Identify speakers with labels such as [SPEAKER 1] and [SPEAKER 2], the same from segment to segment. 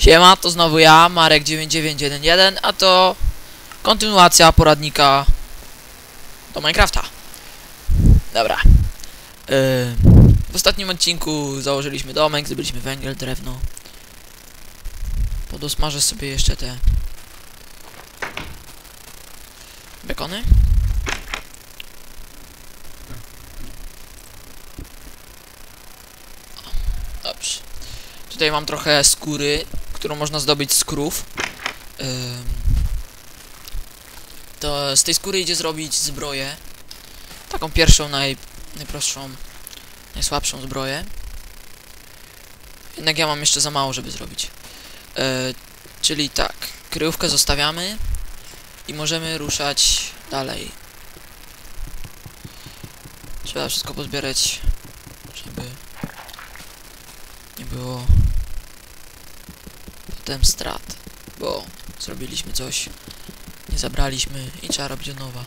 [SPEAKER 1] Siema, to znowu ja, Marek9911, a to kontynuacja poradnika do Minecrafta. Dobra. Yy, w ostatnim odcinku założyliśmy domek, zdobyliśmy węgiel, drewno. Podosmażę sobie jeszcze te bekony. O, Dobrze. Tutaj mam trochę skóry, którą można zdobyć z krów. To z tej skóry idzie zrobić zbroję. Taką pierwszą, naj, najprostszą, najsłabszą zbroję. Jednak ja mam jeszcze za mało, żeby zrobić. Yy, czyli tak, kryjówkę zostawiamy i możemy ruszać dalej. Trzeba wszystko pozbierać, żeby nie było strat, bo zrobiliśmy coś, nie zabraliśmy i trzeba robić od nowa.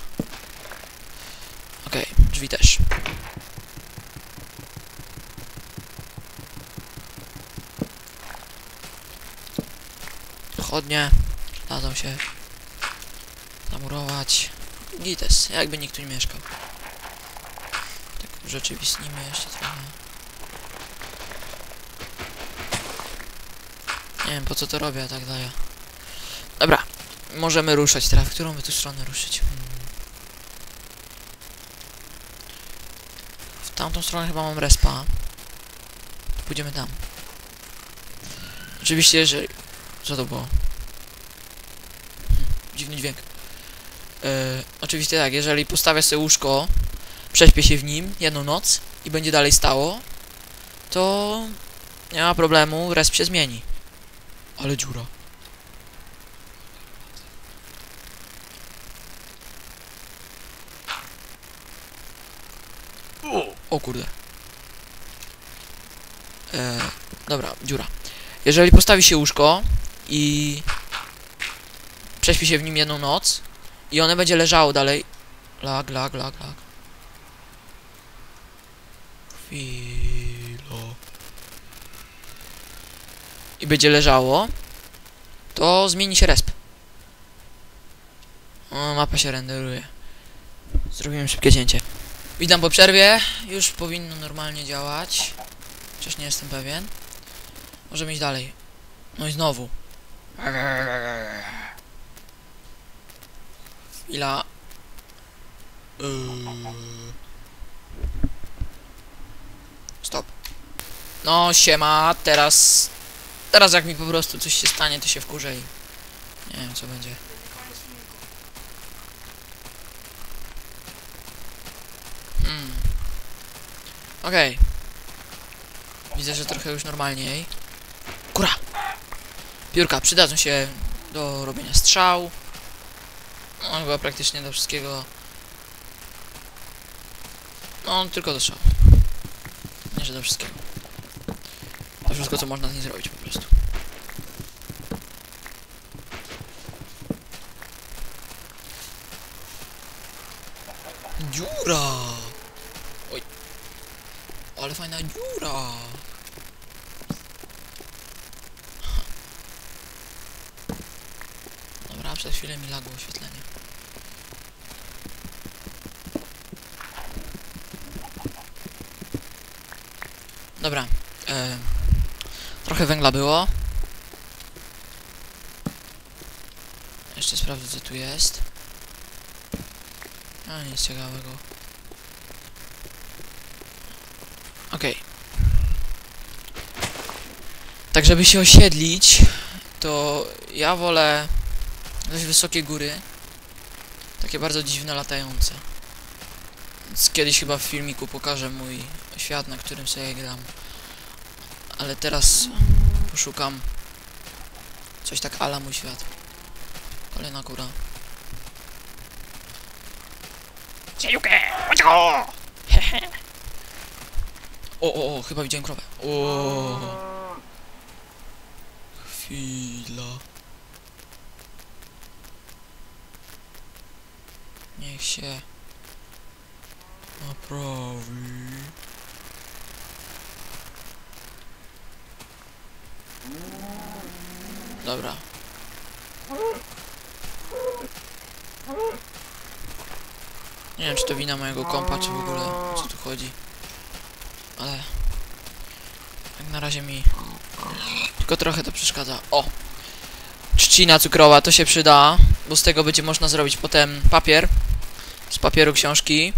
[SPEAKER 1] Okej, drzwi też. Chodnie, dadzą się zamurować. Gites, jakby nikt tu nie mieszkał. Tak urzeczywistnimy jeszcze trochę. Nie wiem po co to robię, a tak daje. Dobra, możemy ruszać teraz. W którą by tu stronę ruszyć? W tamtą stronę chyba mam respa. Pójdziemy tam. Oczywiście, jeżeli... Co to było? Hmm, dziwny dźwięk. Yy, oczywiście tak, jeżeli postawię sobie łóżko, prześpię się w nim jedną noc i będzie dalej stało, to nie ma problemu, resp się zmieni. Ale dziura. O kurde. E, dobra, dziura. Jeżeli postawi się łóżko i prześpi się w nim jedną noc i one będzie leżało dalej. Lag, lag, lag, lag. Chwilo. I będzie leżało, to zmieni się resp. O, mapa się renderuje. Zrobiłem szybkie cięcie. Witam po przerwie. Już powinno normalnie działać. Chociaż nie jestem pewien. Możemy iść dalej. No i znowu. Chwila. Yy. Stop. No, siema. Teraz... Teraz jak mi po prostu coś się stanie, to się wkurzę i... Nie wiem, co będzie. Hmm. Okej. Widzę, że trochę już normalniej. Kura! Piórka przydadzą się do robienia strzał. No chyba praktycznie do wszystkiego. No, tylko do strzału. Nie, że do wszystkiego. To wszystko, co można z nim zrobić po prostu. Dziura! Oj. Ale fajna dziura! Dobra, przez chwilę mi lagło oświetlenie. Dobra. E, trochę węgla było. Jeszcze sprawdzę, co tu jest. A, nic ciekawego. Okej. Tak, żeby się osiedlić, to ja wolę dość wysokie góry. Takie bardzo dziwne, latające. Więc kiedyś chyba w filmiku pokażę mój świat, na którym sobie gram. Ale teraz poszukam coś tak ala mój świat. Kolejna góra.
[SPEAKER 2] Siejukę!
[SPEAKER 1] O, o, o, chyba widziałem krowę. O. Chwila. Niech się naprawi. Dobra. Nie wiem, czy to wina mojego kompa, czy w ogóle o co tu chodzi. Ale... Jak na razie mi... Tylko trochę to przeszkadza. O! Trzcina cukrowa, to się przyda, bo z tego będzie można zrobić potem papier. Z papieru książki.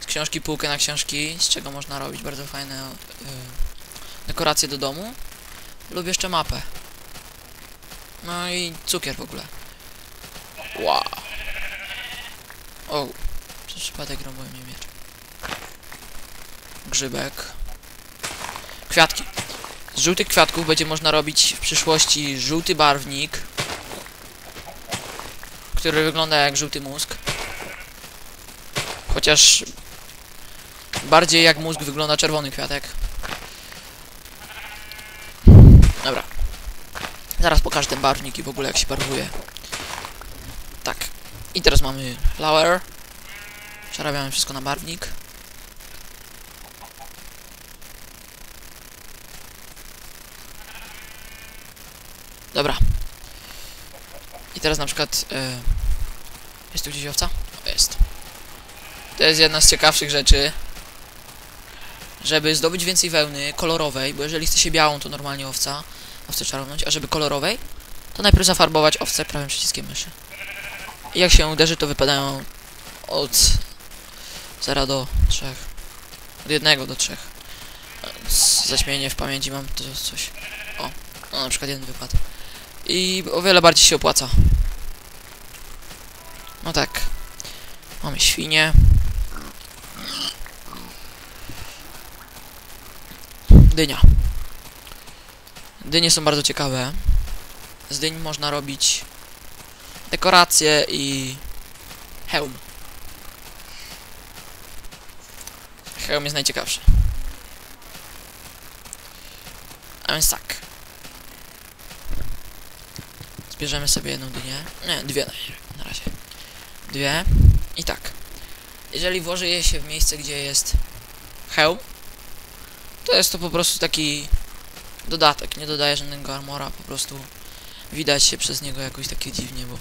[SPEAKER 1] Z książki półkę na książki, z czego można robić bardzo fajne y, dekoracje do domu. Lub jeszcze mapę. No i cukier w ogóle. Wow. O, przez przypadek rąbałem nie miecz. Grzybek. Kwiatki. Z żółtych kwiatków będzie można robić w przyszłości żółty barwnik, który wygląda jak żółty mózg. Chociaż bardziej jak mózg wygląda czerwony kwiatek. Dobra. Zaraz pokażę ten barwnik i w ogóle jak się barwuje. Tak. I teraz mamy flower. Przerabiamy wszystko na barwnik. Dobra. I teraz na przykład... E, jest tu gdzieś owca? O, jest. To jest jedna z ciekawszych rzeczy. Żeby zdobyć więcej wełny kolorowej, bo jeżeli chce się białą, to normalnie owca. Owcę czarowność, a żeby kolorowej, to najpierw zafarbować owcę prawym przyciskiem myszy. I jak się uderzy, to wypadają od 0 do 3. Od 1 do 3. Zaśmienie w pamięci mam to coś. O, no na przykład jeden wypadł. I o wiele bardziej się opłaca. No tak. Mamy świnie. Dynia. Dynie są bardzo ciekawe. Z dyń można robić dekoracje i hełm. Hełm jest najciekawszy. A więc tak. Zbierzemy sobie jedną dynię. Nie, dwie na- razie. Dwie. I tak. Jeżeli włoży je się w miejsce, gdzie jest hełm, to jest to po prostu taki dodatek. Nie dodaje żadnego armora, po prostu widać się przez niego jakoś takie dziwnie, bo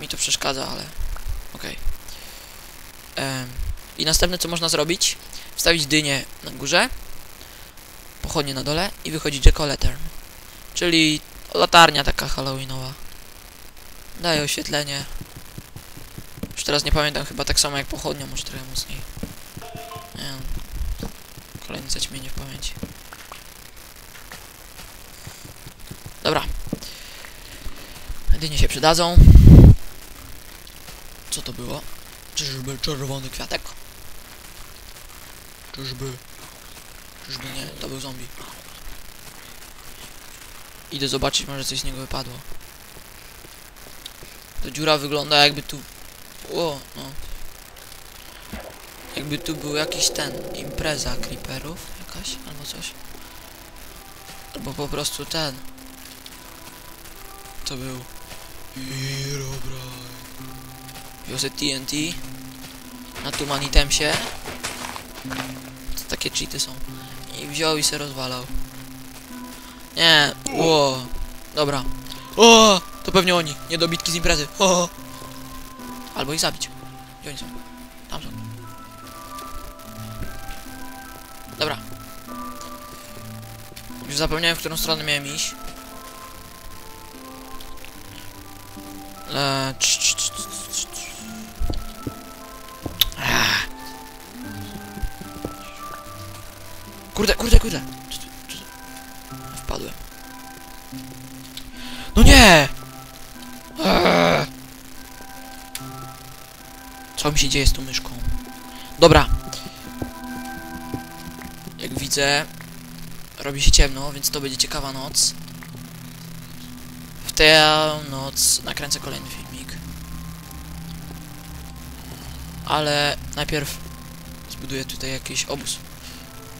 [SPEAKER 1] mi to przeszkadza, ale okej. Em, I następne co można zrobić? Wstawić dynię na górze, pochodnie na dole i wychodzi Jack Lantern. Czyli latarnia taka halloweenowa. Daje oświetlenie. Już teraz nie pamiętam, chyba tak samo jak pochodnia, może trochę mocniej. Nie wiem. Kolejne zaćmienie w pamięci. Dobra. Dynie się przydadzą. Co to było? Czyżby czerwony kwiatek? Czyżby... Czyżby nie? To był zombie. Idę zobaczyć, może coś z niego wypadło. To dziura wygląda jakby tu... O, no. Jakby tu był jakiś ten... Impreza creeperów jakaś, albo coś. Albo po prostu ten... To był... Herobrine. Wiozę TNT. Na Tumanitemsie. To takie cheaty są. I wziął i se rozwalał. Nie, o, dobra. O, to pewnie oni, niedobitki z imprezy. O. Albo ich zabić. Gdzie oni są? Już zapomniałem, w którą stronę miałem iść. Ah. Kurde, kurde, kurde. Wpadłem. No nie! Eee. Co mi się dzieje z tą myszką? Dobra. Jak widzę, robi się ciemno, więc to będzie ciekawa noc. W tę noc nakręcę kolejny filmik. Ale najpierw zbuduję tutaj jakiś obóz.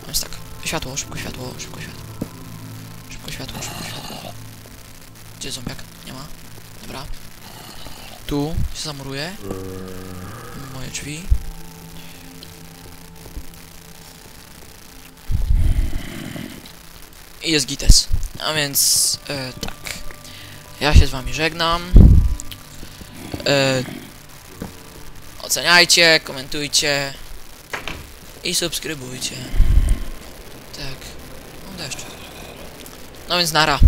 [SPEAKER 1] Więc tak, światło, szybko światło, szybko światło. Szybko światło, szybko światło. Gdzie jest zombiak? Nie ma. Dobra. Tu się zamuruję. Moje drzwi. I jest gites. A więc e, tak. Ja się z wami żegnam. E, oceniajcie, komentujcie i subskrybujcie. Tak. No deszcz. No więc nara.